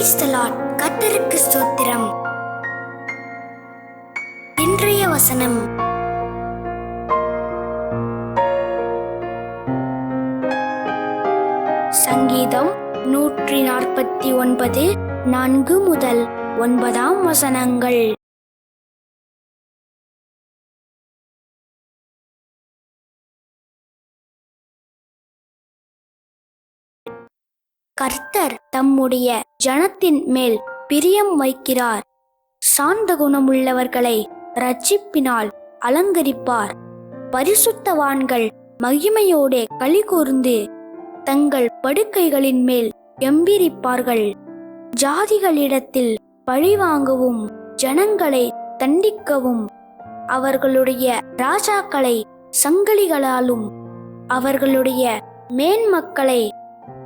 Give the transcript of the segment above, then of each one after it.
Praise the Lord கர்த்தருக்கு ஸ்தோத்திரம். இன்றைய வசனம். சங்கீதம் நூற்றி நாற்பத்தி ஒன்பது நான்கு முதல் ஒன்பதாம் வசனங்கள். கர்த்தர் தம்முடைய ஜனத்தின் மேல் பிரியம் வைக்கிறார். சாந்த குணமுள்ளவர்களை ரட்சிப்பினால் அலங்கரிப்பார். பரிசுத்தவான்கள் மகிமையோடே களி கூர்ந்து தங்கள் படுக்கைகளின் மேல் எம்பிரிப்பார்கள் ஜாதிகளிடத்தில் பழிவாங்கவும் ஜனங்களை தண்டிக்கவும் அவர்களுடைய ராஜாக்களை சங்கிலிகளாலும் அவர்களுடைய மேன்மக்களை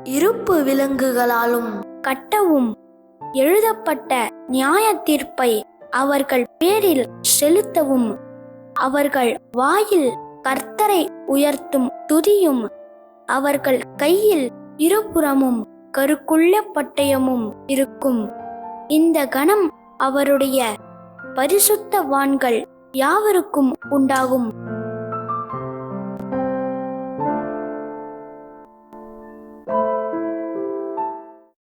இருப்பு விலங்குகளாலும் கட்டவும் எழுதப்பட்ட நியாய தீர்ப்பை அவர்கள் பேரில் செலுத்தவும் அவர்கள் வாயில் கர்த்தரை உயர்த்தும் துதியும் அவர்கள் கையில் இருபுறமும் கருக்குள்ள பட்டயமும் இருக்கும். இந்த கணம் அவருடைய பரிசுத்தவான்கள் யாவருக்கும் உண்டாகும்.